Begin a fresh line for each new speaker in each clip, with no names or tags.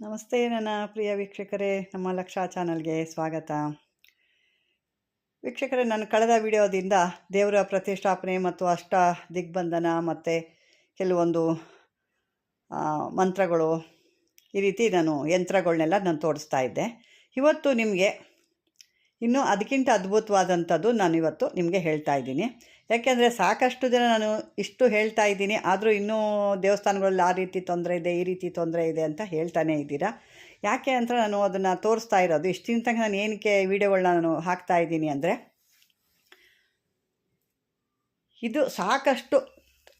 ನಮಸ್ತೆ ನನ್ನ ಪ್ರಿಯ ವೀಕ್ಷಕರೇ, ನಮ್ಮ ಲಕ್ಷ ಚಾನಲ್ಗೆ ಸ್ವಾಗತ. ವೀಕ್ಷಕರೇ, ನಾನು ಕಳೆದ ವಿಡಿಯೋದಿಂದ ದೇವರ ಪ್ರತಿಷ್ಠಾಪನೆ ಮತ್ತು ಅಷ್ಟ ದಿಗ್ಬಂಧನ ಮತ್ತು ಕೆಲವೊಂದು ಮಂತ್ರಗಳು ಈ ರೀತಿ ನಾನು ಯಂತ್ರಗಳನ್ನೆಲ್ಲ ನಾನು ತೋರಿಸ್ತಾ ಇದ್ದೆ. ಇವತ್ತು ನಿಮಗೆ ಇನ್ನೂ ಅದಕ್ಕಿಂತ ಅದ್ಭುತವಾದಂಥದ್ದು ನಾನು ಇವತ್ತು ನಿಮಗೆ ಹೇಳ್ತಾ ಇದ್ದೀನಿ. ಯಾಕೆಂದರೆ ಸಾಕಷ್ಟು ಜನ ನಾನು ಇಷ್ಟು ಹೇಳ್ತಾ ಇದ್ದೀನಿ, ಆದರೂ ಇನ್ನೂ ದೇವಸ್ಥಾನಗಳಲ್ಲಿ ಆ ರೀತಿ ತೊಂದರೆ ಇದೆ, ಈ ರೀತಿ ತೊಂದರೆ ಇದೆ ಅಂತ ಹೇಳ್ತಾನೇ ಇದ್ದೀರಾ? ಯಾಕೆ ಅಂತ ನಾನು ಅದನ್ನು ತೋರಿಸ್ತಾ ಇರೋದು. ಇಷ್ಟು ತನಕ ನಾನು ಏನಕ್ಕೆ ವೀಡಿಯೋಗಳನ್ನ ನಾನು ಹಾಕ್ತಾ ಇದ್ದೀನಿ ಅಂದರೆ, ಇದು ಸಾಕಷ್ಟು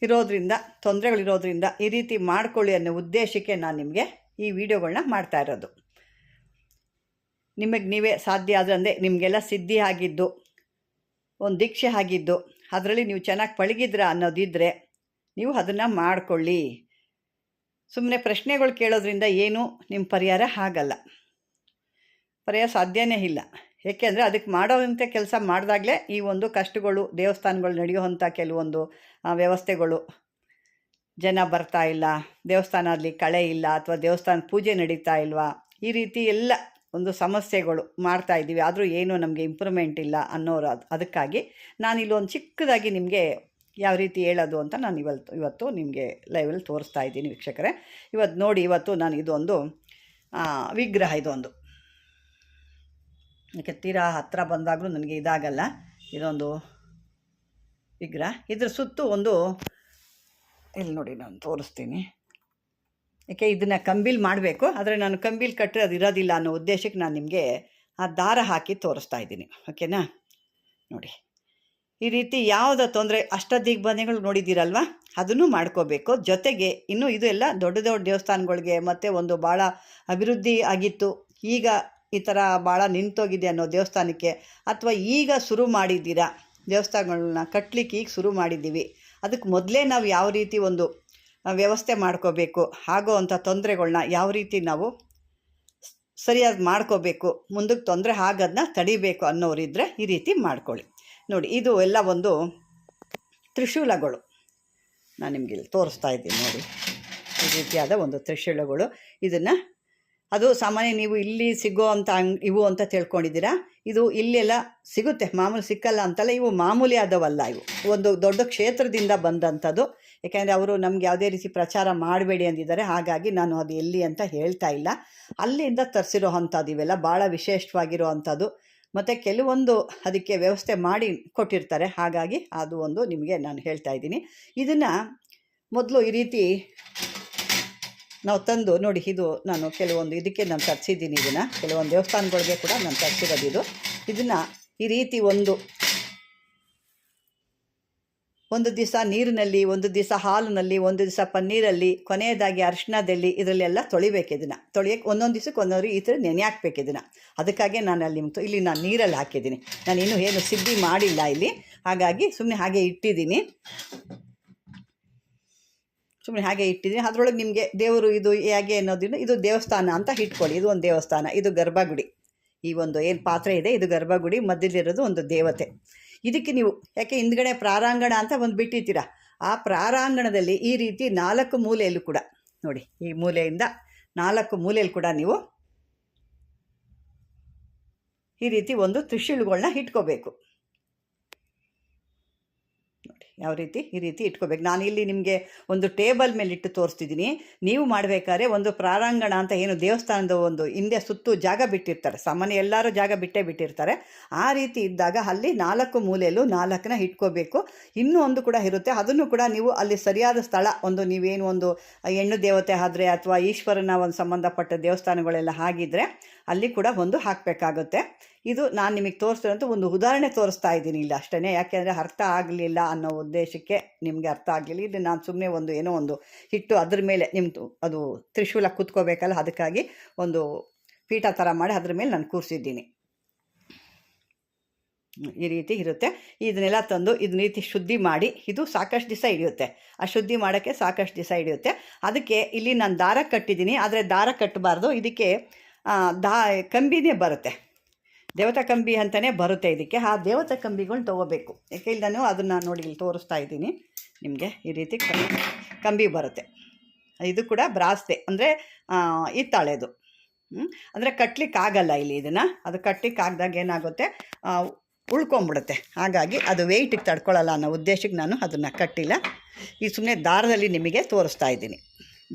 ಇರೋದ್ರಿಂದ, ತೊಂದರೆಗಳಿರೋದ್ರಿಂದ ಈ ರೀತಿ ಮಾಡ್ಕೊಳ್ಳಿ ಅನ್ನೋ ಉದ್ದೇಶಕ್ಕೆ ನಾನು ನಿಮಗೆ ಈ ವಿಡಿಯೋಗಳನ್ನ ಮಾಡ್ತಾ ಇರೋದು. ನಿಮಗೆ ನೀವೇ ಸಾಧ್ಯ ಆದರೆ ಅಂದರೆ ನಿಮಗೆಲ್ಲ ಸಿದ್ಧಿ ಆಗಿದ್ದು, ಒಂದು ದೀಕ್ಷೆ ಆಗಿದ್ದು, ಅದರಲ್ಲಿ ನೀವು ಚೆನ್ನಾಗಿ ಪಳಗಿದ್ರ ಅನ್ನೋದಿದ್ದರೆ ನೀವು ಅದನ್ನು ಮಾಡಿಕೊಳ್ಳಿ. ಸುಮ್ಮನೆ ಪ್ರಶ್ನೆಗಳು ಕೇಳೋದ್ರಿಂದ ಏನೂ ನಿಮ್ಮ ಪರಿಹಾರ ಆಗಲ್ಲ. ಪರಿಹಾರ ಸಾಧ್ಯನೇ ಇಲ್ಲ. ಏಕೆಂದರೆ ಅದಕ್ಕೆ ಮಾಡೋದಂತೆ ಕೆಲಸ ಮಾಡಿದಾಗಲೇ ಈ ಒಂದು ಕಷ್ಟಗಳು, ದೇವಸ್ಥಾನಗಳು ನಡೆಯುವಂಥ ಕೆಲವೊಂದು ವ್ಯವಸ್ಥೆಗಳು ಜನ ಬರ್ತಾ ಇಲ್ಲ ದೇವಸ್ಥಾನದಲ್ಲಿ ಕಳೆ ಇಲ್ಲ, ಅಥವಾ ದೇವಸ್ಥಾನ ಪೂಜೆ ನಡೀತಾ ಇಲ್ವಾ, ಈ ರೀತಿ ಎಲ್ಲ ಒಂದು ಸಮಸ್ಯೆಗಳು ಮಾಡ್ತಾ ಇದ್ದೀವಿ. ಆದರೂ ಏನೂ ನಮಗೆ ಇಂಪ್ರೂವ್ಮೆಂಟ್ ಇಲ್ಲ ಅನ್ನೋರು ಅದು, ಅದಕ್ಕಾಗಿ ನಾನು ಒಂದು ಚಿಕ್ಕದಾಗಿ ನಿಮಗೆ ಯಾವ ರೀತಿ ಹೇಳೋದು ಅಂತ ನಾನು ಇವತ್ತು ಇವತ್ತು ನಿಮಗೆ ಲೈವಲ್ಲಿ ತೋರಿಸ್ತಾ ಇದ್ದೀನಿ ವೀಕ್ಷಕರೇ. ಇವತ್ತು ನೋಡಿ, ಇವತ್ತು ನಾನು ಇದೊಂದು ವಿಗ್ರಹ ಇದೊಂದು. ಯಾಕೆ ತೀರಾ ಹತ್ತಿರ ಬಂದಾಗಲೂ ನನಗೆ ಇದಾಗಲ್ಲ. ಇದೊಂದು ವಿಗ್ರಹ. ಇದ್ರ ಸುತ್ತು ಒಂದು, ಇಲ್ಲಿ ನೋಡಿ ನಾನು ತೋರಿಸ್ತೀನಿ. ಯಾಕೆ ಇದನ್ನು ಕಂಬಿಲ್ ಮಾಡಬೇಕು? ಆದರೆ ನಾನು ಕಂಬಿಲ್ ಕಟ್ಟರೆ ಅದು ಇರೋದಿಲ್ಲ ಅನ್ನೋ ಉದ್ದೇಶಕ್ಕೆ ನಾನು ನಿಮಗೆ ಆ ದಾರ ಹಾಕಿ ತೋರಿಸ್ತಾ ಇದ್ದೀನಿ. ಓಕೆನಾ? ನೋಡಿ. ಈ ರೀತಿ ಯಾವುದ ತೊಂದರೆ ಅಷ್ಟದಿಗ್ಬಂಧಗಳು ನೋಡಿದ್ದೀರಲ್ವ? ಅದನ್ನು ಮಾಡ್ಕೋಬೇಕು. ಜೊತೆಗೆ ಇನ್ನು ಇದು ಎಲ್ಲ ದೊಡ್ಡ ದೊಡ್ಡ ದೇವಸ್ಥಾನಗಳಿಗೆ ಮತ್ತು ಒಂದು ಭಾಳ ಅಭಿವೃದ್ಧಿ ಆಗಿತ್ತು. ಈಗ ಈ ಥರ ಭಾಳ ನಿಂತೋಗಿದೆ ಅನ್ನೋ ದೇವಸ್ಥಾನಕ್ಕೆ ಅಥವಾ ಈಗ ಶುರು ಮಾಡಿದ್ದೀರಾ ದೇವಸ್ಥಾನಗಳನ್ನ ಕಟ್ಟಲಿಕ್ಕೆ ಈಗ ಶುರು ಮಾಡಿದ್ದೀವಿ. ಅದಕ್ಕೆ ಮೊದಲೇ ನಾವು ಯಾವ ರೀತಿ ಒಂದು ವ್ಯವಸ್ಥೆ ಮಾಡ್ಕೋಬೇಕು. ಆಗೋ ಅಂಥ ತೊಂದರೆಗಳ್ನ ಯಾವ ರೀತಿ ನಾವು ಸರಿಯಾಗಿ ಮಾಡ್ಕೋಬೇಕು, ಮುಂದಕ್ಕೆ ತೊಂದರೆ ಆಗೋದನ್ನ ತಡಿಬೇಕು ಅನ್ನೋರಿದ್ದರೆ ಈ ರೀತಿ ಮಾಡ್ಕೊಳ್ಳಿ. ನೋಡಿ, ಇದು ಎಲ್ಲ ಒಂದು ತ್ರಿಶೂಲಗಳು. ನಾನು ನಿಮಗೆ ಇಲ್ಲಿ ತೋರಿಸ್ತಾ ಇದ್ದೀನಿ ನೋಡಿ. ಈ ರೀತಿಯಾದ ಒಂದು ತ್ರಿಶೂಲಗಳು. ಇದನ್ನು ಅದು ಸಾಮಾನ್ಯ ನೀವು ಇಲ್ಲಿ ಸಿಗೋ ಅಂತ ಇವು ಅಂತ ತಿಳ್ಕೊಂಡಿದ್ದೀರಾ? ಇದು ಇಲ್ಲೆಲ್ಲ ಸಿಗುತ್ತೆ. ಮಾಮೂಲಿ ಸಿಕ್ಕಲ್ಲ ಅಂತಲ್ಲ, ಇವು ಮಾಮೂಲಿ ಆದವಲ್ಲ ಇವು. ಒಂದು ದೊಡ್ಡ ಕ್ಷೇತ್ರದಿಂದ ಬಂದಂಥದ್ದು. ಯಾಕೆಂದರೆ ಅವರು ನಮ್ಗೆ ಯಾವುದೇ ರೀತಿ ಪ್ರಚಾರ ಮಾಡಬೇಡಿ ಅಂದಿದ್ದಾರೆ. ಹಾಗಾಗಿ ನಾನು ಅದು ಎಲ್ಲಿ ಅಂತ ಹೇಳ್ತಾ ಇಲ್ಲ. ಅಲ್ಲಿಂದ ತರಿಸಿರೋ ಅಂಥದ್ದು ಇವೆಲ್ಲ ಭಾಳ ವಿಶೇಷವಾಗಿರುವಂಥದ್ದು ಮತ್ತು ಕೆಲವೊಂದು ಅದಕ್ಕೆ ವ್ಯವಸ್ಥೆ ಮಾಡಿ ಕೊಟ್ಟಿರ್ತಾರೆ. ಹಾಗಾಗಿ ಅದು ಒಂದು ನಿಮಗೆ ನಾನು ಹೇಳ್ತಾ ಇದ್ದೀನಿ. ಇದನ್ನು ಮೊದಲು ಈ ರೀತಿ ನಾವು ತಂದು ನೋಡಿ, ಇದು ನಾನು ಕೆಲವೊಂದು ಇದಕ್ಕೆ ನಾನು ತರಿಸಿದ್ದೀನಿ ಇದನ್ನು. ಕೆಲವೊಂದು ದೇವಸ್ಥಾನಗಳಿಗೆ ಕೂಡ ನಾನು ತರಿಸಿರೋದು ಇದು. ಇದನ್ನು ಈ ರೀತಿ ಒಂದು ಒಂದು ದಿವಸ ನೀರಿನಲ್ಲಿ, ಒಂದು ದಿವಸ ಹಾಲಿನಲ್ಲಿ, ಒಂದು ದಿವಸ ಪನ್ನೀರಲ್ಲಿ, ಕೊನೆಯದಾಗಿ ಅರಿಶಿಣದಲ್ಲಿ ಇದರಲ್ಲೆಲ್ಲ ತೊಳಿಬೇಕು ಇದನ್ನು. ತೊಳಿಯೋಕೆ ಒಂದೊಂದು ದಿವಸಕ್ಕೆ ಒಂದೊಂದು ಈ ಥರ ನೆನೆ ಹಾಕ್ಬೇಕು ಇದನ್ನು. ಅದಕ್ಕಾಗಿ ನಾನು ಅಲ್ಲಿ ಇಲ್ಲಿ ನಾನು ನೀರಲ್ಲಿ ಹಾಕಿದ್ದೀನಿ. ನಾನು ಇನ್ನೂ ಏನು ಸಿದ್ಧಿ ಮಾಡಿಲ್ಲ ಇಲ್ಲಿ. ಹಾಗಾಗಿ ಸುಮ್ಮನೆ ಹಾಗೆ ಇಟ್ಟಿದ್ದೀನಿ. ಸುಮ್ಮನೆ ಹಾಗೆ ಇಟ್ಟಿದ್ದೀನಿ. ಅದರೊಳಗೆ ನಿಮಗೆ ದೇವರು ಇದು ಹೇಗೆ ಅನ್ನೋದನ್ನು, ಇದು ದೇವಸ್ಥಾನ ಅಂತ ಇಟ್ಕೊಳ್ಳಿ. ಇದು ಒಂದು ದೇವಸ್ಥಾನ, ಇದು ಗರ್ಭಗುಡಿ. ಈ ಒಂದು ಏನು ಪಾತ್ರೆ ಇದೆ, ಇದು ಗರ್ಭಗುಡಿ, ಮಧ್ಯದಲ್ಲಿರೋದು ಒಂದು ದೇವತೆ. ಇದಕ್ಕೆ ನೀವು ಯಾಕೆ ಹಿಂದ್ಗಡೆ ಪ್ರಾರಾಂಗಣ ಅಂತ ಒಂದು ಬಿಟ್ಟಿರ್ತೀರ? ಆ ಪ್ರಾರಾಂಗಣದಲ್ಲಿ ಈ ರೀತಿ ನಾಲ್ಕು ಮೂಲೆಯಲ್ಲೂ ಕೂಡ ನೋಡಿ, ಈ ಮೂಲೆಯಿಂದ ನಾಲ್ಕು ಮೂಲೆಯಲ್ಲಿ ಕೂಡ ನೀವು ಈ ರೀತಿ ಒಂದು ತ್ರಿಶೂಲುಗಳನ್ನ ಇಟ್ಕೋಬೇಕು. ಯಾವ ರೀತಿ? ಈ ರೀತಿ ಇಟ್ಕೋಬೇಕು. ನಾನು ಇಲ್ಲಿ ನಿಮಗೆ ಒಂದು ಟೇಬಲ್ ಮೇಲೆ ಇಟ್ಟು ತೋರಿಸ್ತಿದ್ದೀನಿ. ನೀವು ಮಾಡಬೇಕಾದ್ರೆ ಒಂದು ಪ್ರಾರಾಂಗಣ ಅಂತ ಏನು ದೇವಸ್ಥಾನದ ಒಂದು ಹಿಂದೆ ಸುತ್ತು ಜಾಗ ಬಿಟ್ಟಿರ್ತಾರೆ. ಸಾಮಾನ್ಯ ಎಲ್ಲರೂ ಜಾಗ ಬಿಟ್ಟೇ ಬಿಟ್ಟಿರ್ತಾರೆ. ಆ ರೀತಿ ಇದ್ದಾಗ ಅಲ್ಲಿ ನಾಲ್ಕು ಮೂಲೆಯಲ್ಲೂ ನಾಲ್ಕನ್ನ ಇಟ್ಕೋಬೇಕು. ಇನ್ನೂ ಒಂದು ಕೂಡ ಇರುತ್ತೆ. ಅದನ್ನು ಕೂಡ ನೀವು ಅಲ್ಲಿ ಸರಿಯಾದ ಸ್ಥಳ, ಒಂದು ನೀವೇನು ಒಂದು ಹೆಣ್ಣು ದೇವತೆ ಆದರೆ ಅಥವಾ ಈಶ್ವರನ ಒಂದು ಸಂಬಂಧಪಟ್ಟ ದೇವಸ್ಥಾನಗಳೆಲ್ಲ ಆಗಿದ್ದರೆ ಅಲ್ಲಿ ಕೂಡ ಒಂದು ಹಾಕಬೇಕಾಗುತ್ತೆ. ಇದು ನಾನು ನಿಮಗೆ ತೋರಿಸ್ತಿರೋಂಥ ಒಂದು ಉದಾಹರಣೆ ತೋರಿಸ್ತಾ ಇದ್ದೀನಿ ಇಲ್ಲ ಅಷ್ಟೇ ಯಾಕೆಂದರೆ ಅರ್ಥ ಆಗಲಿಲ್ಲ ಅನ್ನೋ ಉದ್ದೇಶಕ್ಕೆ ನಿಮಗೆ ಅರ್ಥ ಆಗಲಿಲ್ಲ. ಇದು ನಾನು ಸುಮ್ಮನೆ ಒಂದು ಏನೋ ಒಂದು ಹಿಟ್ಟು ಅದ್ರ ಮೇಲೆ ನಿಮ್ಮದು ಅದು ತ್ರಿಶೂಲ ಕೂತ್ಕೋಬೇಕಲ್ಲ, ಅದಕ್ಕಾಗಿ ಒಂದು ಪೀಠ ಥರ ಮಾಡಿ ಅದ್ರ ಮೇಲೆ ನಾನು ಕೂರಿಸಿದ್ದೀನಿ. ಈ ರೀತಿ ಇರುತ್ತೆ. ಇದನ್ನೆಲ್ಲ ತಂದು ಇದನ್ನ ರೀತಿ ಶುದ್ಧಿ ಮಾಡಿ, ಇದು ಸಾಕಷ್ಟು ದಿವಸ ಹಿಡಿಯುತ್ತೆ. ಆ ಶುದ್ಧಿ ಮಾಡೋಕ್ಕೆ ಸಾಕಷ್ಟು ದಿವಸ ಹಿಡಿಯುತ್ತೆ. ಅದಕ್ಕೆ ಇಲ್ಲಿ ನಾನು ದಾರ ಕಟ್ಟಿದ್ದೀನಿ. ಆದರೆ ದಾರ ಕಟ್ಟಬಾರ್ದು. ಇದಕ್ಕೆ ದಾ, ಕಂಬಿನೇ ಬರುತ್ತೆ. ದೇವತಾ ಕಂಬಿ ಅಂತಲೇ ಬರುತ್ತೆ ಇದಕ್ಕೆ. ಆ ದೇವತಾ ಕಂಬಿಗಳನ್ನ ತೊಗೋಬೇಕು. ಯಾಕೆ ಇಲ್ಲಿ ನಾನು ಅದನ್ನು ನೋಡಿ ಇಲ್ಲಿ ತೋರಿಸ್ತಾ ಇದ್ದೀನಿ. ನಿಮಗೆ ಈ ರೀತಿ ಕಂಬಿ ಬರುತ್ತೆ. ಇದು ಕೂಡ ಬ್ರಾಸ್ತೆ, ಅಂದರೆ ಇತ್ತಾಳೆದು ಅಂದರೆ ಕಟ್ಲಿಕ್ಕೆ ಆಗಲ್ಲ ಇಲ್ಲಿ ಇದನ್ನು. ಅದು ಕಟ್ಲಿಕ್ಕೆ ಆಗ್ದಾಗ ಏನಾಗುತ್ತೆ ಉಳ್ಕೊಂಬಿಡುತ್ತೆ. ಹಾಗಾಗಿ ಅದು ವೆಯ್ಟಿಗೆ ತಡ್ಕೊಳ್ಳಲ್ಲ ಅನ್ನೋ ಉದ್ದೇಶಕ್ಕೆ ನಾನು ಅದನ್ನು ಕಟ್ಟಿಲ್ಲ. ಈ ಸುಮ್ಮನೆ ದಾರದಲ್ಲಿ ನಿಮಗೆ ತೋರಿಸ್ತಾ ಇದ್ದೀನಿ.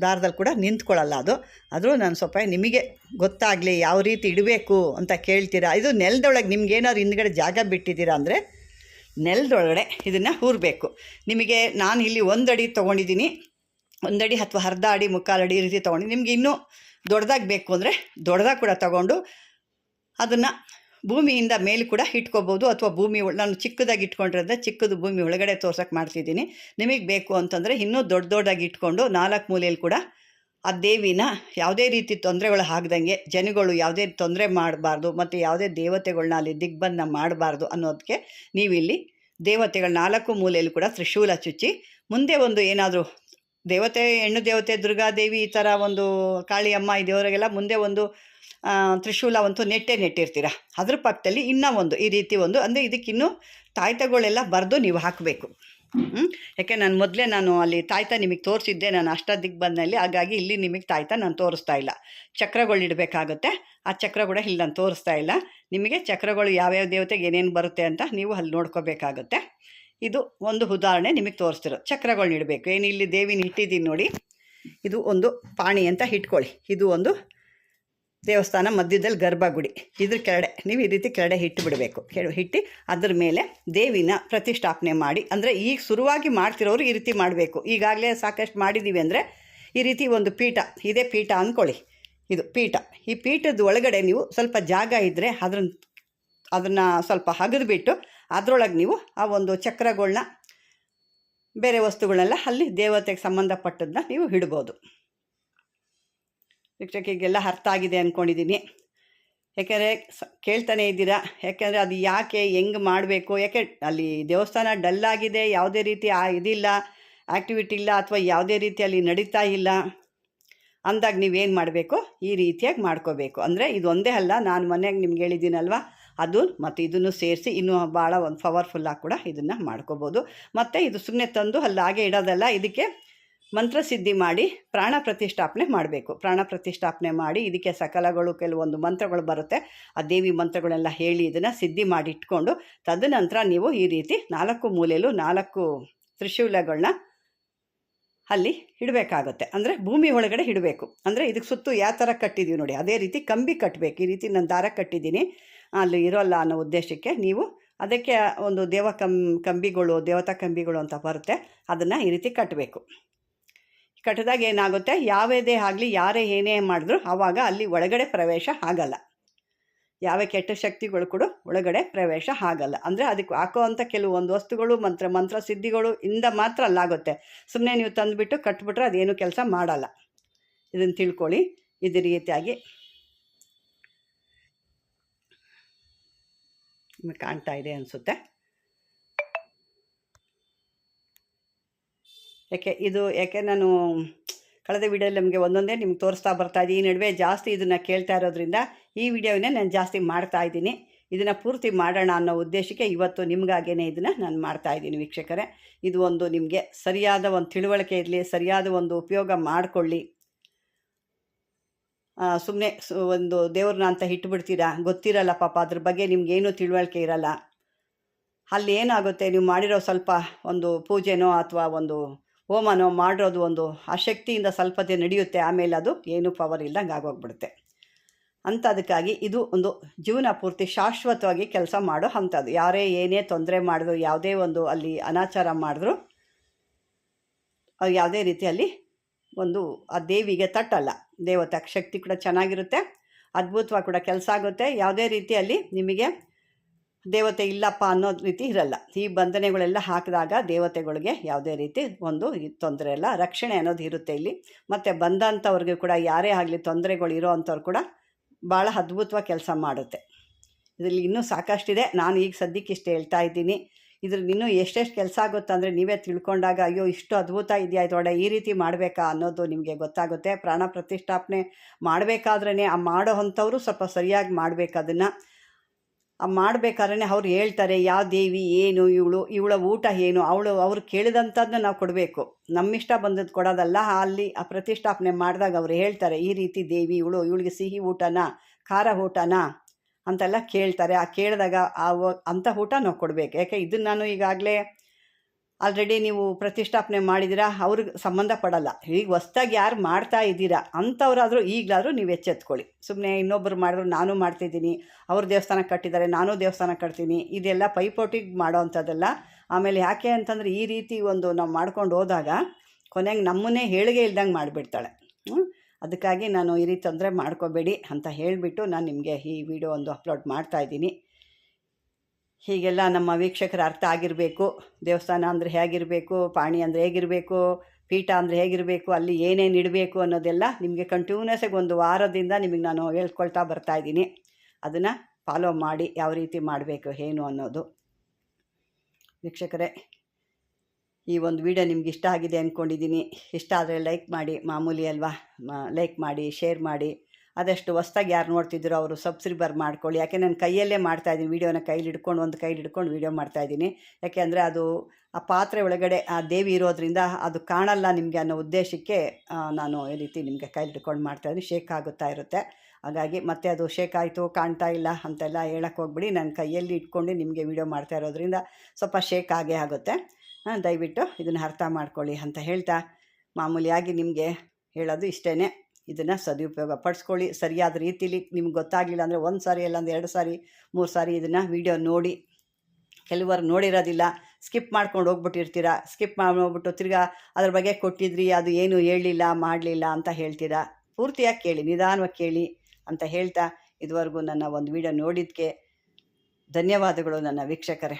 ದಾರದಲ್ಲಿ ಕೂಡ ನಿಂತ್ಕೊಳ್ಳಲ್ಲ ಅದು. ಆದರೂ ನಾನು ಸ್ವಲ್ಪ ನಿಮಗೆ ಗೊತ್ತಾಗಲಿ ಯಾವ ರೀತಿ ಇಡಬೇಕು ಅಂತ ಕೇಳ್ತೀರಾ? ಇದು ನೆಲದೊಳಗೆ ನಿಮ್ಗೇನಾದ್ರು ಹಿಂದ್ಗಡೆ ಜಾಗ ಬಿಟ್ಟಿದ್ದೀರಾ ಅಂದರೆ ನೆಲದೊಳಗಡೆ ಇದನ್ನು ಹೂರಬೇಕು. ನಿಮಗೆ ನಾನು ಇಲ್ಲಿ ಒಂದಡಿ ತೊಗೊಂಡಿದ್ದೀನಿ. ಒಂದಡಿ ಅಥವಾ ಅರ್ಧ ಅಡಿ ಮುಕ್ಕಾಲು ಈ ರೀತಿ ತೊಗೊಂಡು ನಿಮಗೆ ಇನ್ನೂ ದೊಡ್ಡದಾಗಿ ಬೇಕು ಅಂದರೆ ದೊಡ್ಡದಾಗಿ ಕೂಡ ತೊಗೊಂಡು ಅದನ್ನು ಭೂಮಿಯಿಂದ ಮೇಲೆ ಕೂಡ ಇಟ್ಕೋಬೋದು ಅಥವಾ ಭೂಮಿ ನಾನು ಚಿಕ್ಕದಾಗಿ ಇಟ್ಕೊಂಡಿರೋದ್ರೆ ಚಿಕ್ಕದು ಭೂಮಿ ಒಳಗಡೆ ತೋರ್ಸೋಕೆ ಮಾಡ್ತಿದ್ದೀನಿ. ನಿಮಗೆ ಬೇಕು ಅಂತಂದರೆ ಇನ್ನೂ ದೊಡ್ಡ ದೊಡ್ಡದಾಗಿ ಇಟ್ಕೊಂಡು ನಾಲ್ಕು ಮೂಲೆಯಲ್ಲಿ ಕೂಡ ಆ ದೇವಿನ ಯಾವುದೇ ರೀತಿ ತೊಂದರೆಗಳು ಆಗ್ದಂಗೆ, ಜನಗಳು ಯಾವುದೇ ತೊಂದರೆ ಮಾಡಬಾರ್ದು ಮತ್ತು ಯಾವುದೇ ದೇವತೆಗಳನ್ನ ಅಲ್ಲಿ ದಿಗ್ಬಂಧನ ಮಾಡಬಾರ್ದು ಅನ್ನೋದಕ್ಕೆ ನೀವಿಲ್ಲಿ ದೇವತೆಗಳ ನಾಲ್ಕು ಮೂಲೆಯಲ್ಲಿ ಕೂಡ ತ್ರಿಶೂಲ ಚುಚ್ಚಿ, ಮುಂದೆ ಒಂದು ಏನಾದರೂ ದೇವತೆ, ಹೆಣ್ಣು ದೇವತೆ ದುರ್ಗಾದೇವಿ ಈ ಥರ ಒಂದು ಕಾಳಿಯಮ್ಮ ದೇವರಿಗೆಲ್ಲ ಮುಂದೆ ಒಂದು ಆ, ತ್ರಿಶೂಲವಂತೂ ನೆಟ್ಟೆ ನೆಟ್ಟಿರ್ತೀರ? ಅದ್ರ ಪಕ್ಕದಲ್ಲಿ ಇನ್ನೂ ಒಂದು ಈ ರೀತಿ ಒಂದು ಅಂದರೆ ಇದಕ್ಕಿನ್ನೂ ತಾಯ್ತಗಳೆಲ್ಲ ಬರೆದು ನೀವು ಹಾಕಬೇಕು. ಯಾಕೆ ನಾನು ಮೊದಲೇ ನಾನು ಅಲ್ಲಿ ತಾಯ್ತ ನಿಮಗೆ ತೋರಿಸಿದ್ದೆ ನಾನು ಅಷ್ಟ ಬಂದಲ್ಲಿ ಹಾಗಾಗಿ ಇಲ್ಲಿ ನಿಮಗೆ ತಾಯ್ತ ನಾನು ತೋರಿಸ್ತಾ ಇಲ್ಲ. ಚಕ್ರಗಳು ಇಡಬೇಕಾಗುತ್ತೆ ಆ ಚಕ್ರ ಕೂಡ ಇಲ್ಲಿ ನಾನು ತೋರಿಸ್ತಾ ಇಲ್ಲ. ನಿಮಗೆ ಚಕ್ರಗಳು ಯಾವ್ಯಾವ ದೇವತೆಗೆ ಏನೇನು ಬರುತ್ತೆ ಅಂತ ನೀವು ಅಲ್ಲಿ ನೋಡ್ಕೋಬೇಕಾಗುತ್ತೆ. ಇದು ಒಂದು ಉದಾಹರಣೆ ನಿಮಗೆ ತೋರಿಸ್ತಿರೋ ಚಕ್ರಗಳನ್ನ ಇಡಬೇಕು. ಏನು ಇಲ್ಲಿ ದೇವಿನ ಇಟ್ಟಿದ್ದೀನಿ ನೋಡಿ. ಇದು ಒಂದು ಪಾಣಿ ಅಂತ ಇಟ್ಕೊಳ್ಳಿ. ಇದು ಒಂದು ದೇವಸ್ಥಾನ ಮಧ್ಯದಲ್ಲಿ ಗರ್ಭಗುಡಿ. ಇದ್ರ ಕೆರಡೆ ನೀವು ಈ ರೀತಿ ಕೆರಡೆ ಹಿಟ್ಟು ಬಿಡಬೇಕು. ಹಿಟ್ಟು, ಅದ್ರ ಮೇಲೆ ದೇವಿನ ಪ್ರತಿಷ್ಠಾಪನೆ ಮಾಡಿ. ಅಂದರೆ ಈಗ ಶುರುವಾಗಿ ಮಾಡ್ತಿರೋರು ಈ ರೀತಿ ಮಾಡಬೇಕು. ಈಗಾಗಲೇ ಸಾಕಷ್ಟು ಮಾಡಿದ್ದೀವಿ ಅಂದರೆ ಈ ರೀತಿ ಒಂದು ಪೀಠ, ಇದೇ ಪೀಠ ಅಂದ್ಕೊಳ್ಳಿ ಇದು ಪೀಠ. ಈ ಪೀಠದ ಒಳಗಡೆ ನೀವು ಸ್ವಲ್ಪ ಜಾಗ ಇದ್ದರೆ ಅದನ್ನ ಅದನ್ನು ಸ್ವಲ್ಪ ಹಗದ್ಬಿಟ್ಟು ಅದರೊಳಗೆ ನೀವು ಆ ಒಂದು ಚಕ್ರಗಳನ್ನ ಬೇರೆ ವಸ್ತುಗಳನ್ನೆಲ್ಲ ಅಲ್ಲಿ ದೇವತೆಗೆ ಸಂಬಂಧಪಟ್ಟದನ್ನ ನೀವು ಇಡ್ಬೋದು ವೀಕ್ಷಕಿಗೆಲ್ಲ ಅರ್ಥ ಆಗಿದೆ ಅಂದ್ಕೊಂಡಿದ್ದೀನಿ ಯಾಕೆಂದರೆ ಸ, ಕೇಳ್ತಾನೆ ಇದ್ದೀರಾ? ಯಾಕೆಂದರೆ ಅದು ಯಾಕೆ ಹೆಂಗೆ ಮಾಡಬೇಕು? ಯಾಕೆ ಅಲ್ಲಿ ದೇವಸ್ಥಾನ ಡಲ್ ಆಗಿದೆ, ಯಾವುದೇ ರೀತಿ ಆ ಇದಿಲ್ಲ ಆ್ಯಕ್ಟಿವಿಟಿ ಇಲ್ಲ ಅಥವಾ ಯಾವುದೇ ರೀತಿ ಅಲ್ಲಿ ನಡೀತಾ ಇಲ್ಲ, ಅಂದಾಗ ನೀವೇನು ಮಾಡಬೇಕು? ಈ ರೀತಿಯಾಗಿ ಮಾಡ್ಕೋಬೇಕು. ಅಂದರೆ ಇದು ಒಂದೇ ಅಲ್ಲ, ನಾನು ಮನೆಯಾಗ ನಿಮ್ಗೆ ಹೇಳಿದ್ದೀನಲ್ವ? ಅದು ಮತ್ತು ಇದನ್ನು ಸೇರಿಸಿ ಇನ್ನೂ ಭಾಳ ಒಂದು ಪವರ್ಫುಲ್ಲಾಗಿ ಕೂಡ ಇದನ್ನು ಮಾಡ್ಕೋಬೋದು. ಮತ್ತು ಇದು ಸುಮ್ಮನೆ ತಂದು ಅಲ್ಲಿ ಹಾಗೆ ಇಡೋದಲ್ಲ, ಇದಕ್ಕೆ ಮಂತ್ರಸಿದ್ಧಿ ಮಾಡಿ ಪ್ರಾಣ ಪ್ರತಿಷ್ಠಾಪನೆ ಮಾಡಬೇಕು. ಪ್ರಾಣ ಪ್ರತಿಷ್ಠಾಪನೆ ಮಾಡಿ ಇದಕ್ಕೆ ಸಕಲಗಳು ಕೆಲವೊಂದು ಮಂತ್ರಗಳು ಬರುತ್ತೆ. ಆ ದೇವಿ ಮಂತ್ರಗಳೆಲ್ಲ ಹೇಳಿ ಇದನ್ನು ಸಿದ್ಧಿ ಮಾಡಿ ಇಟ್ಕೊಂಡು ತದನಂತರ ನೀವು ಈ ರೀತಿ ನಾಲ್ಕು ಮೂಲೆಯಲ್ಲೂ ನಾಲ್ಕು ತ್ರಿಶೂಲಗಳನ್ನ ಅಲ್ಲಿ ಇಡಬೇಕಾಗುತ್ತೆ. ಅಂದರೆ ಭೂಮಿ ಒಳಗಡೆ ಇಡಬೇಕು. ಅಂದರೆ ಇದಕ್ಕೆ ಸುತ್ತು ಯಾವ ಥರ ಕಟ್ಟಿದ್ದೀವಿ ನೋಡಿ. ಅದೇ ರೀತಿ ಕಂಬಿ ಕಟ್ಟಬೇಕು ಈ ರೀತಿ ನಾನು ದಾರ ಕಟ್ಟಿದ್ದೀನಿ. ಅಲ್ಲಿ ಇರೋಲ್ಲ ಅನ್ನೋ ಉದ್ದೇಶಕ್ಕೆ ನೀವು ಅದಕ್ಕೆ ಒಂದು ದೇವ ಕಂ ಕಂಬಿಗಳು, ದೇವತಾ ಕಂಬಿಗಳು ಅಂತ ಬರುತ್ತೆ. ಅದನ್ನು ಈ ರೀತಿ ಕಟ್ಟಬೇಕು ಕಟ್ಟಿದಾಗ ಏನಾಗುತ್ತೆ? ಯಾವುದೇ ಆಗಲಿ, ಯಾರೇ ಏನೇ ಮಾಡಿದ್ರು ಆವಾಗ ಅಲ್ಲಿ ಒಳಗಡೆ ಪ್ರವೇಶ ಆಗಲ್ಲ. ಯಾವ ಕೆಟ್ಟ ಶಕ್ತಿಗಳು ಕೂಡ ಒಳಗಡೆ ಪ್ರವೇಶ ಆಗಲ್ಲ. ಅಂದರೆ ಅದಕ್ಕೆ ಹಾಕುವಂಥ ಕೆಲವೊಂದು ವಸ್ತುಗಳು, ಮಂತ್ರ ಮಂತ್ರ ಸಿದ್ಧಿಗಳು ಇಂದ ಮಾತ್ರ ಅಲ್ಲಾಗುತ್ತೆ ಸುಮ್ಮನೆ ನೀವು ತಂದುಬಿಟ್ಟು ಕಟ್ಬಿಟ್ರೆ ಅದೇನು ಕೆಲಸ ಮಾಡಲ್ಲ. ಇದನ್ನು ತಿಳ್ಕೊಳ್ಳಿ. ಇದೇ ರೀತಿಯಾಗಿ. ಕಾಣ್ತಾ ಇದೆ ಅನಿಸುತ್ತೆ. ಯಾಕೆ ಇದು ಯಾಕೆ ನಾನು ಕಳೆದ ವೀಡಿಯೋಲಿ ನಮಗೆ ಒಂದೊಂದೇ ನಿಮ್ಗೆ ತೋರಿಸ್ತಾ ಬರ್ತಾ ಇದ್ದೀನಿ ಈ ನಡುವೆ ಜಾಸ್ತಿ ಇದನ್ನು ಕೇಳ್ತಾ ಇರೋದ್ರಿಂದ ಈ ವಿಡಿಯೋವನ್ನೇ ನಾನು ಜಾಸ್ತಿ ಮಾಡ್ತಾ ಇದ್ದೀನಿ. ಇದನ್ನು ಪೂರ್ತಿ ಮಾಡೋಣ ಅನ್ನೋ ಉದ್ದೇಶಕ್ಕೆ ಇವತ್ತು ನಿಮಗಾಗೇನೆ ಇದನ್ನು ನಾನು ಮಾಡ್ತಾ ಇದ್ದೀನಿ ವೀಕ್ಷಕರೇ. ಇದು ಒಂದು ನಿಮಗೆ ಸರಿಯಾದ ಒಂದು ತಿಳುವಳಿಕೆ ಇರಲಿ, ಸರಿಯಾದ ಒಂದು ಉಪಯೋಗ ಮಾಡಿಕೊಳ್ಳಿ. ಸುಮ್ಮನೆ ಒಂದು ದೇವ್ರನ್ನ ಅಂತ ಇಟ್ಬಿಡ್ತೀರಾ? ಗೊತ್ತಿರಲ್ಲ ಪಾಪ, ಅದ್ರ ಬಗ್ಗೆ ನಿಮ್ಗೇನೂ ತಿಳುವಳಿಕೆ ಇರಲ್ಲ. ಅಲ್ಲಿ ಏನಾಗುತ್ತೆ ನೀವು ಮಾಡಿರೋ ಸ್ವಲ್ಪ ಒಂದು ಪೂಜೆನೋ ಅಥವಾ ಒಂದು ಹೋಮನೋ ಮಾಡಿರೋದು ಒಂದು ಆ ಶಕ್ತಿಯಿಂದ ಸ್ವಲ್ಪ ದಿನ ನಡೆಯುತ್ತೆ, ಆಮೇಲೆ ಅದು ಏನೂ ಪವರ್ ಇಲ್ಲದಂಗೆ ಆಗೋಗ್ಬಿಡುತ್ತೆ. ಅಂತ ಅದಕ್ಕಾಗಿ ಇದು ಒಂದು ಜೀವನ ಪೂರ್ತಿ ಶಾಶ್ವತವಾಗಿ ಕೆಲಸ ಮಾಡೋ ಅಂಥದ್ದು. ಯಾರೇ ಏನೇ ತೊಂದರೆ ಮಾಡಿದ್ರು, ಯಾವುದೇ ಒಂದು ಅಲ್ಲಿ ಅನಾಚಾರ ಮಾಡಿದ್ರು, ಯಾವುದೇ ರೀತಿಯಲ್ಲಿ ಒಂದು ಆ ದೇವಿಗೆ ತಟ್ಟಲ್ಲ. ದೇವತೆ ಶಕ್ತಿ ಕೂಡ ಚೆನ್ನಾಗಿರುತ್ತೆ, ಅದ್ಭುತವಾಗಿ ಕೂಡ ಕೆಲಸ ಆಗುತ್ತೆ. ಯಾವುದೇ ರೀತಿಯಲ್ಲಿ ನಿಮಗೆ ದೇವತೆ ಇಲ್ಲಪ್ಪ ಅನ್ನೋ ರೀತಿ ಇರಲ್ಲ. ಈ ಬಂಧನೆಗಳೆಲ್ಲ ಹಾಕಿದಾಗ ದೇವತೆಗಳಿಗೆ ಯಾವುದೇ ರೀತಿ ಒಂದು ತೊಂದರೆ ಇಲ್ಲ. ರಕ್ಷಣೆ ಅನ್ನೋದು ಇರುತ್ತೆ ಇಲ್ಲಿ. ಮತ್ತು ಬಂದಂಥವ್ರಿಗೆ ಕೂಡ ಯಾರೇ ಆಗಲಿ ತೊಂದರೆಗಳು ಇರೋ ಅಂಥವ್ರು ಕೂಡ ಭಾಳ ಅದ್ಭುತವಾಗಿ ಕೆಲಸ ಮಾಡುತ್ತೆ. ಇದರಲ್ಲಿ ಇನ್ನೂ ಸಾಕಷ್ಟಿದೆ. ನಾನು ಈಗ ಸದ್ಯಕ್ಕೆ ಇಷ್ಟು ಹೇಳ್ತಾ ಇದ್ದೀನಿ. ಇದ್ರಲ್ಲಿ ಇನ್ನೂ ಎಷ್ಟೆಷ್ಟು ಕೆಲಸ ಆಗುತ್ತೆ ಅಂದರೆ ನೀವೇ ತಿಳ್ಕೊಂಡಾಗ, ಅಯ್ಯೋ, ಇಷ್ಟು ಅದ್ಭುತ ಇದೆಯಾ ಇದೊಡೆ ಈ ರೀತಿ ಮಾಡಬೇಕಾ? ಅನ್ನೋದು ನಿಮಗೆ ಗೊತ್ತಾಗುತ್ತೆ. ಪ್ರಾಣ ಪ್ರತಿಷ್ಠಾಪನೆ ಮಾಡಬೇಕಾದ್ರೇ ಆ ಮಾಡೋ ಅಂಥವರು ಸ್ವಲ್ಪ ಸರಿಯಾಗಿ ಮಾಡಬೇಕು ಅದನ್ನು. ಮಾಡಬೇಕಾದ್ರೆ ಅವ್ರು ಹೇಳ್ತಾರೆ ಯಾವ ದೇವಿ ಏನು, ಇವಳು, ಇವಳ ಊಟ ಏನು, ಅವಳು, ಅವ್ರು ಕೇಳಿದಂಥದ್ದನ್ನ ನಾವು ಕೊಡಬೇಕು. ನಮ್ಮಿಷ್ಟ ಬಂದದ್ದು ಕೊಡೋದಲ್ಲ ಅಲ್ಲಿ ಆ ಪ್ರತಿಷ್ಠಾಪನೆ ಮಾಡಿದಾಗ ಅವ್ರು ಹೇಳ್ತಾರೆ, ಈ ರೀತಿ ದೇವಿ, ಇವಳು, ಇವಳಿಗೆ ಸಿಹಿ ಊಟನ, ಖಾರ ಊಟನ ಅಂತೆಲ್ಲ ಕೇಳ್ತಾರೆ. ಆ ಕೇಳಿದಾಗ ಆ ಅಂಥ ಊಟ ನಾವು ಕೊಡಬೇಕು. ಯಾಕೆ, ಇದನ್ನು ನಾನು ಈಗಾಗಲೇ ಆಲ್ರೆಡಿ ನೀವು ಪ್ರತಿಷ್ಠಾಪನೆ ಮಾಡಿದ್ದೀರಾ ಅವ್ರಿಗೆ ಸಂಬಂಧ ಪಡಲ್ಲ. ಈಗ ಹೊಸ್ದಾಗಿ ಯಾರು ಮಾಡ್ತಾ ಇದ್ದೀರಾ ಅಂಥವ್ರಾದರೂ ಈಗಲಾದರೂ ನೀವು ಎಚ್ಚೆತ್ಕೊಳ್ಳಿ. ಸುಮ್ಮನೆ ಇನ್ನೊಬ್ಬರು ಮಾಡಿದ್ರು ನಾನು ಮಾಡ್ತಿದ್ದೀನಿ, ಅವ್ರ ದೇವಸ್ಥಾನ ಕಟ್ಟಿದ್ದಾರೆ, ನಾನು ದೇವಸ್ಥಾನ ಕಟ್ತೀನಿ, ಇದೆಲ್ಲ ಪೈಪೋಟಿಗೆ ಮಾಡೋ ಅಂಥದ್ದೆಲ್ಲ ಆಮೇಲೆ ಯಾಕೆ ಅಂತಂದರೆ ಈ ರೀತಿ ಒಂದು ನಾವು ಮಾಡ್ಕೊಂಡು ಹೋದಾಗ ಕೊನೆಗೆ ನಮ್ಮನ್ನೇ ಹೇಳಿಗೆ ಇಲ್ದಂಗೆ ಮಾಡಿಬಿಡ್ತಾಳೆ. ಅದಕ್ಕಾಗಿ ನಾನು ಈ ರೀತಿ ತೊಂದರೆ ಮಾಡ್ಕೋಬೇಡಿ ಅಂತ ಹೇಳಿಬಿಟ್ಟು ನಾನು ನಿಮಗೆ ಈ ವಿಡಿಯೋ ಒಂದು ಅಪ್ಲೋಡ್ ಮಾಡ್ತಾ ಇದ್ದೀನಿ. ಹೀಗೆಲ್ಲ ನಮ್ಮ ವೀಕ್ಷಕರ ಅರ್ಥ ಆಗಿರಬೇಕು. ದೇವಸ್ಥಾನ ಅಂದರೆ ಹೇಗಿರಬೇಕು, ಪಾಣಿ ಅಂದರೆ ಹೇಗಿರಬೇಕು, ಪೀಠ ಅಂದರೆ ಹೇಗಿರಬೇಕು, ಅಲ್ಲಿ ಏನೇನು ಇಡಬೇಕು ಅನ್ನೋದೆಲ್ಲ ನಿಮಗೆ ಕಂಟಿನ್ಯೂಸಾಗಿ ಒಂದು ವಾರದಿಂದ ನಿಮಗೆ ನಾನು ಹೇಳ್ಕೊಳ್ತಾ ಬರ್ತಾ ಇದ್ದೀನಿ. ಅದನ್ನು ಫಾಲೋ ಮಾಡಿ ಯಾವ ರೀತಿ ಮಾಡಬೇಕು, ಏನು ಅನ್ನೋದು. ವೀಕ್ಷಕರೇ, ಈ ಒಂದು ವಿಡಿಯೋ ನಿಮ್ಗೆ ಇಷ್ಟ ಆಗಿದೆ ಅಂದ್ಕೊಂಡಿದ್ದೀನಿ ಇಷ್ಟ ಆದರೆ ಲೈಕ್ ಮಾಡಿ, ಮಾಮೂಲಿ ಅಲ್ವಾ? ಲೈಕ್ ಮಾಡಿ ಶೇರ್ ಮಾಡಿ. ಆದಷ್ಟು ಹೊಸ್ದಾಗಿ ಯಾರು ನೋಡ್ತಿದ್ರು ಅವರು ಸಬ್ಸ್ಕ್ರೈಬರ್ ಮಾಡ್ಕೊಳ್ಳಿ. ಯಾಕೆ ನಾನು ಕೈಯಲ್ಲೇ ಮಾಡ್ತಾಯಿದ್ದೀನಿ ವೀಡಿಯೋನ ಕೈಲಿ ಹಿಡ್ಕೊಂಡು ಒಂದು ಕೈಲಿ ಹಿಡ್ಕೊಂಡು ವೀಡಿಯೋ ಮಾಡ್ತಾಯಿದ್ದೀನಿ ಯಾಕೆ ಅಂದರೆ ಅದು ಆ ಪಾತ್ರೆ ಒಳಗಡೆ ಆ ದೇವಿ ಇರೋದ್ರಿಂದ ಅದು ಕಾಣಲ್ಲ ನಿಮಗೆ ಅನ್ನೋ ಉದ್ದೇಶಕ್ಕೆ ನಾನು ಈ ರೀತಿ ನಿಮಗೆ ಕೈಲಿ ಹಿಡ್ಕೊಂಡು ಮಾಡ್ತಾಯಿದ್ದೀನಿ ಶೇಕ್ ಆಗುತ್ತಾ ಇರುತ್ತೆ. ಹಾಗಾಗಿ ಮತ್ತೆ ಅದು ಶೇಕ್ ಆಯಿತು, ಕಾಣ್ತಾ ಇಲ್ಲ ಅಂತೆಲ್ಲ ಹೇಳಕ್ಕೆ ಹೋಗ್ಬಿಡಿ. ನಾನು ಕೈಯಲ್ಲಿ ಇಟ್ಕೊಂಡು ನಿಮಗೆ ವೀಡಿಯೋ ಮಾಡ್ತಾ ಇರೋದ್ರಿಂದ ಸ್ವಲ್ಪ ಶೇಕ್ ಆಗೇ ಆಗುತ್ತೆ. ದಯವಿಟ್ಟು ಇದನ್ನು ಅರ್ಥ ಮಾಡ್ಕೊಳ್ಳಿ ಅಂತ ಹೇಳ್ತಾ ಮಾಮೂಲಿಯಾಗಿ ನಿಮಗೆ ಹೇಳೋದು ಇಷ್ಟೇ ಇದನ್ನು ಸದುಪಯೋಗ ಪಡಿಸ್ಕೊಳ್ಳಿ. ಸರಿಯಾದ ರೀತಿಯಲ್ಲಿ ನಿಮ್ಗೆ ಗೊತ್ತಾಗಲಿಲ್ಲ ಅಂದರೆ ಒಂದು ಸಾರಿ ಇಲ್ಲ ಅಂದರೆ ಎರಡು ಸಾರಿ, ಮೂರು ಸಾರಿ ಇದನ್ನು ವೀಡಿಯೋ ನೋಡಿ. ಕೆಲವರು ನೋಡಿರೋದಿಲ್ಲ. ಸ್ಕಿಪ್ ಮಾಡ್ಕೊಂಡು ಹೋಗ್ಬಿಟ್ಟಿರ್ತೀರ? ಸ್ಕಿಪ್ ಮಾಡ್ಬಿಟ್ಟು ತಿರ್ಗಾ ಅದ್ರ ಬಗ್ಗೆ ಕೊಟ್ಟಿದ್ರಿ, ಅದು ಏನು ಹೇಳಲಿಲ್ಲ, ಮಾಡಲಿಲ್ಲ ಅಂತ ಹೇಳ್ತೀರಾ? ಪೂರ್ತಿಯಾಗಿ ಕೇಳಿ, ನಿಧಾನವಾಗಿ ಕೇಳಿ ಅಂತ ಹೇಳ್ತಾ ಇದುವರೆಗೂ ನನ್ನ ಒಂದು ವಿಡಿಯೋ ನೋಡಿದ್ದಕ್ಕೆ ಧನ್ಯವಾದಗಳು ನನ್ನ ವೀಕ್ಷಕರೇ.